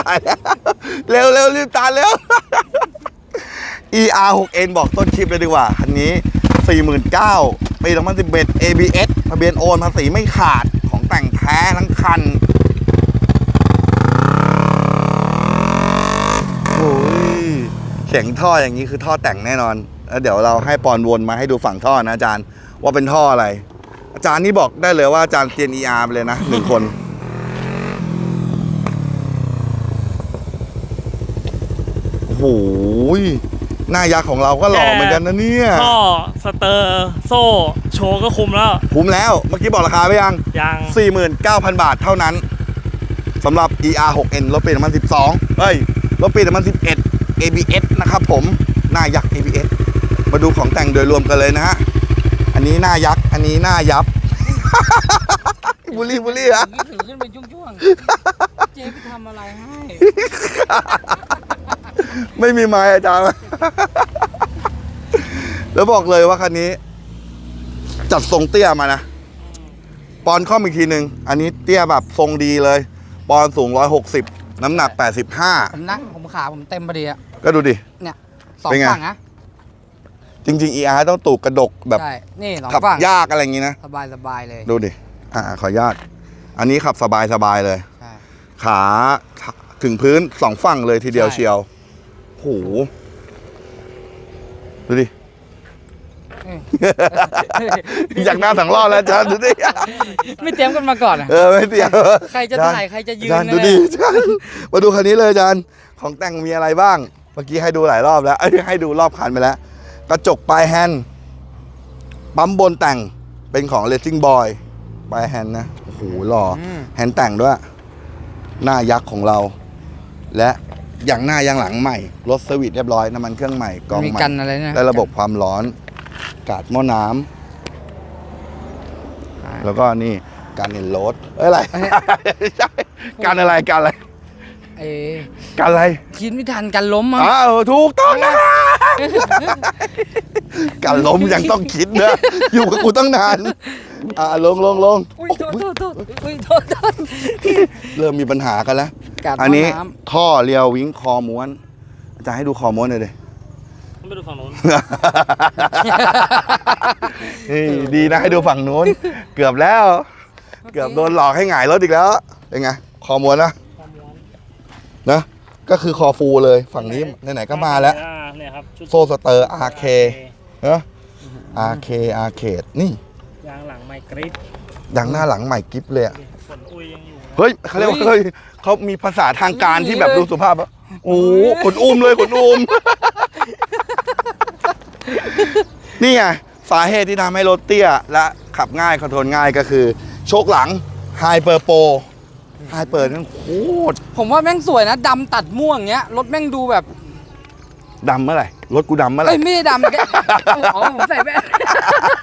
ตายแล้วเร็วเร็วรีบตามเร็ว ER 6 N บอกต้นคลิปเลยดีกว่า คันนี้ 49,000ปี2011 ABS ทะเบียนโอนภาษีไม่ขาดของแต่งแท้ทั้งคันโอ้ยเสียงท่ออย่างนี้คือท่อแต่งแน่นอน แล้วเดี๋ยวเราให้ปอนวนมาให้ดูฝั่งท่อนะอาจารย์ ว่าเป็นท่ออะไร อาจารย์นี่บอกได้เลยว่าอาจารย์เซียน ER ไปเลยนะหนึ่งคน โอ้โหยหน้ายักษ์ของเราก็หล่อเหมือนกันนะเนี่ยท่อสเตอร์โซ่โชว์ก็คุมแล้ว คุ้มแล้วเมื่อกี้บอกราคาไปยัง ยัง 49,000 บาทเท่านั้นสำหรับ ER 6N รถปี2012เฮ้ย รถปี2011 ABS นะครับผม หน้ายักษ์ ABS มาดูของแต่งโดยรวมกันเลยนะฮะ อันนี้หน้ายักษ์ อันนี้หน้ายับ บุรีบุรีอะนี่ถือขึ้นเป็นช่วงๆเจ๊ไปทำอะไรให้ ไม่มีไม้อาจารย์ แล้วบอกเลยว่าคันนี้ จัดทรงเตี้ยมานะ ปอนข้อมอีกทีหนึ่งอันนี้เตี้ยแบบทรงดีเลย ปอนสูง160น้ำหนักผมนั่งผมขาผมเต็มพอดีอะ85ก็ดูดิ เนี่ยสองเป็นไง ฝั่งนะจริงๆ ER ต้องตูกกระดกแบบใช่นี่สองขับฝั่งยากอะไรอย่างนี้นะ สบายสบายเลยดูดิ อ่า ขออนุญาต อันนี้ขับสบายๆเลย ใช่ ขาถึงพื้นสองฝั่งเลยทีเดียวใช่ เชียว โหดูดิ อยากหน้าสังรอดแล้วอาจารย์ดูดิ ไม่เตรียมกันมาก่อนอะเออไม่เตียวใครจะถ่ายใครจะยืนอาจารย์เลยดูดิอาจารย์มาดูคันนี้เลยอาจารย์ ของแต่งมีอะไรบ้าง เมื่อกี้ให้ดูหลายรอบแล้วเอ้ยให้ดูรอบคันไปแล้ว กระจกปลายแฮนด์ปั๊มบนแต่งเป็นของ Racing Boy ปลายแฮนด์นะ โอ้โหหล่ออมแฮนด์แต่งด้วย หน้ายักษ์ของเรา และ อย่างหน้าอย่างหลังใหม่ รถสวิตช์เรียบร้อย น้ำมันเครื่องใหม่กองมีใหม่กันอะไรเนี่ยและระบบความร้อน กาดหม้อน้ำอ่าแล้วก็นี่การเห็นรถเอ้ยอะไรใช่การอะไรการอะไรเอ้ยการอะไรคิดไม่ทันกันล้มมั้ง อ้าวถูกต้องนะการล้มยังต้องคิดนะอยู่กับกูตั้งนานอ่าลงลงลงอุ้ยโทษโทษโทษอุ้ยโทษโทษเริ่มมีปัญหากันแล้ว กัดอันนี้หม้น้ท่อเรียววิ้งคอม้วน อาจารย์ให้ดูคอม้วนหน่อยดิไม่ดูฝั่งนู้นนี่ดีนะให้ดูฝั่งนู้น เกือบแล้ว เกือบโดนหลอกให้หงายรถอีกแล้วเป็นไงคอม้วนนะความม้วนนะก็คือคอฟูเลยฝั่งนี้ไหนๆก็มาแล้ว อ่เนี่ยครับชุดโซสเตอร์อาร์เคเนอะอาร์เคอาร์เคดนี่ยางหลังไมกริดดังหน้าหลังใหม่กิฟเลยอะ เฮ้ยเขาเรียกว่าเฮ้ยเขามีภาษาทางการที่แบบดูสุภาพอะโอ้โหขนอุ้มเลยขนอุ้ม นี่ไงสาเหตุที่ทำให้รถเตี้ย และขับง่ายคอนโทรลง่ายก็คือ โชคหลังไฮเปอร์โปไฮเปอร์นั่นโคตรผมว่าแม่งสวยนะดำตัดม่วงเงี้ยรถแม่งดูแบบดำเมื่อไหร่รถกูดำเมื่อไหร่เอ้ยไม่ได้ดำแกอ๋อผมใส่แว่นโทษครับ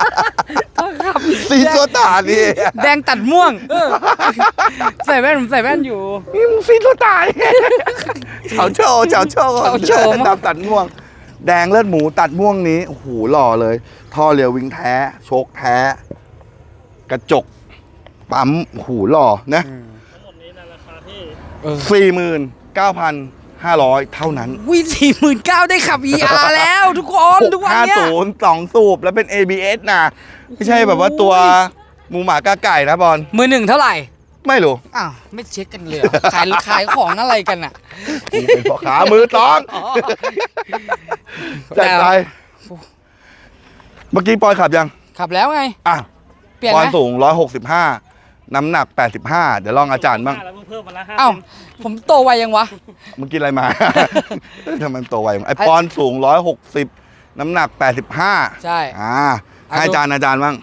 สีตัวตานี่แดงตัดม่วงเออใส่แว่นผมใส่แว่นอยู่นี่มึงสีตัวตานี่เฉาโชว์เฉาโชว์เฉาโชว์มากดำตัดม่วง แดงเลือดหมูตัดม่วงนี้โอ้โหหล่อเลย ท่อเรียววิงแท้โชคแท้ กระจก ปั๊มโอ้โหหล่อนะทั้งหมดนี้ในราคาที่สี่หมื่นเก้าพัน ห้าร้อยเท่านั้นวิสี่หมื่นเก้าได้ขับ ER แล้วทุกคนหทุกกวันห้าเนี้ย ศูนย์สองสูบแล้วเป็น ABS นะ ไม่ใช่แบบว่าตัวหมูหมากาไก่นะบอลมือหนึ่งเท่าไหร่ ไม่รู้อ้าว ไม่เช็คกันเลยเหรอขายขายของอะไรกันอะกูเป็นพ่อขามือสองจัดไปเมื่อกี้ปอยขับยัง ขับแล้วไง อะ เปลี่ยนปไหอมนสูง 165 น้ำหนัก 85 เดี๋ยวลองอาจารย์บ้าง แล้วเพิ่งเพิ่มมาละห้าเอ้าเซนผมโตไวยังวะ มึงกินอะไรมา ทำไมมันโตไวจังไอปอนสูง 160 น้ำหนัก 85 ใช่ อ่าอะให้อาจารย์อาจารย์บ้าง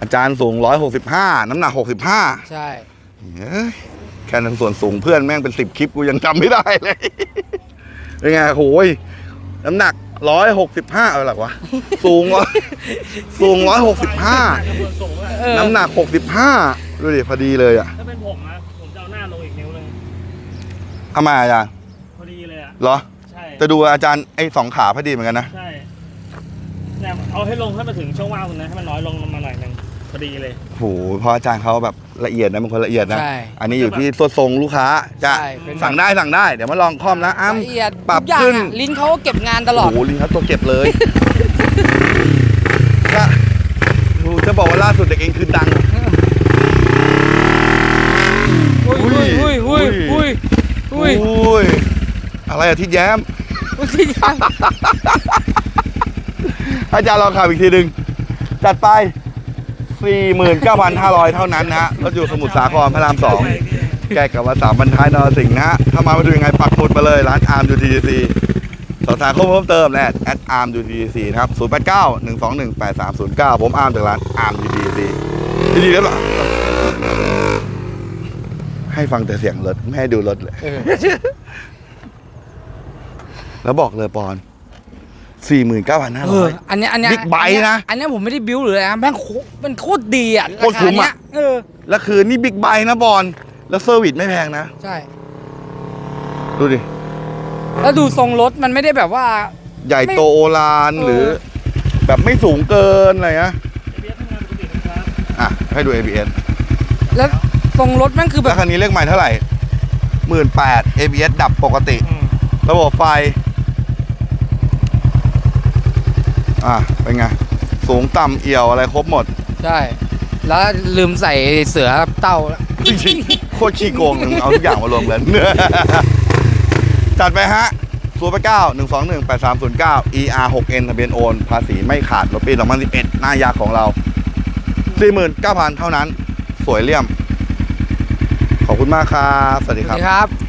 อาจารย์สูง 165 น้ำหนัก 65ใช่ เฮ้ยแค่นั้นส่วนสูงเพื่อนแม่งเป็น10คลิปกูยังจำไม่ได้เลย เป็นไงโอ้ยน้ำหนัก 165เอาหลักวะ สูงร้อยสูง165กระบวนสูงอะเออน้ำหนัก65ดูดิพอดีเลยอะถ้าเป็นผมนะผมจะเอาหน้าลงอีกนิ้วนึงทำไมอาจารย์พอดีเลยอะเหรอ ใช่จะดูอาจารย์ไอ้สองขาพอดีเหมือนกันนะ ใช่เนี่ยเอาให้ลงให้มาถึงช่วงว่างตรงนั้นให้มันน้อยลงมาหน่อยหนึง พอดีเลยโหเพราะอาจารย์เขาแบบละเอียดนะบางคนละเอียดนะ ใช่อันนี้อยู่ที่ตัวทรงลูกค้าจะใช่เป็นสั่งได้สั่งได้เดี๋ยวมาลองคอมนะอ้ำละเอียดปรับทุกอย่างขึ้นอะลิ้นเขาก็เก็บงานตลอด โอ้โหลิงครับตัวเก็บเลยจะโอ้จะบอกว่าล่าสุดเด็กเองคือดัง อุ้ยอุ้ยอุ้ยอุ้ยอุ้ยอุ้ยอุ้ยอะไรอะทิศแย้ม อุ้ยที่ยังอาจารย์ลองขับอีกทีหนึ่งจัดไป 49,500 เท่านั้นนะฮะรถอยู่สมุทรสาครพระรามสองแก้กับว่าสามบรรท้ายนรสิงห์นะฮะถ้ามามาดูยังไงปักหมุดมาเลยร้านอาร์มยูทีซีสอบถามข้อมูลเพิ่มเติมแน่แอดอาร์มยูทีซีนะครับ0 8 9 1 2 1 8 3 0 9 ผมอาร์มจากร้านอาร์มยูทีซีดีๆแล้วเหรอให้ฟังแต่เสียงรถไม่ให้ดูรถเลยเออแล้วบอกเลยปอน เออ49,500อันเนี้ยอันเนี้ย Big Bite นะอันเนี้ยผมไม่ได้บิ้วหรืออะไรนะแม่งโคมันโคตรดีอะโคตรคุ้มอะาาเนี้ยเออ แล้วคือนี่บิ๊กไบค์นะบอลแล้วเซอร์วิสไม่แพงนะ ใช่ ดูดิ แล้วดูทรงรถมันไม่ได้แบบว่า ใหญ่โตโอลานเออ หรือแบบไม่สูงเกินอะไรนะเบียทำงานปกตินะครับอะ ให้ดู ABS แล้วทรงรถแม่งคือแบแล้วบคันนี้เลขใหม่เท่าไหร่หมื่นแปด ABS ดับปกติอืมระบบไฟ อะเป็นไง สูงต่ำเอี่ยวอะไรครบหมดใช่แล้วลืมใส่เสือเต้าแล้วจริงๆโคตรขี้โกงเลยมึงเอาทุกอย่างมารวมกันจัดไปฮะศูนย์แปดเก้าหนึ่งสองหนึ่งแปดสามศูนย์เก้า ER 6 N ทะเบียนโอน ภาษีไม่ขาดรถปี2011หน้ายากของเรา49,000เท่านั้น สวยเลี่ยม ขอบคุณมากครับ สวัสดีสควัรับสดีครับ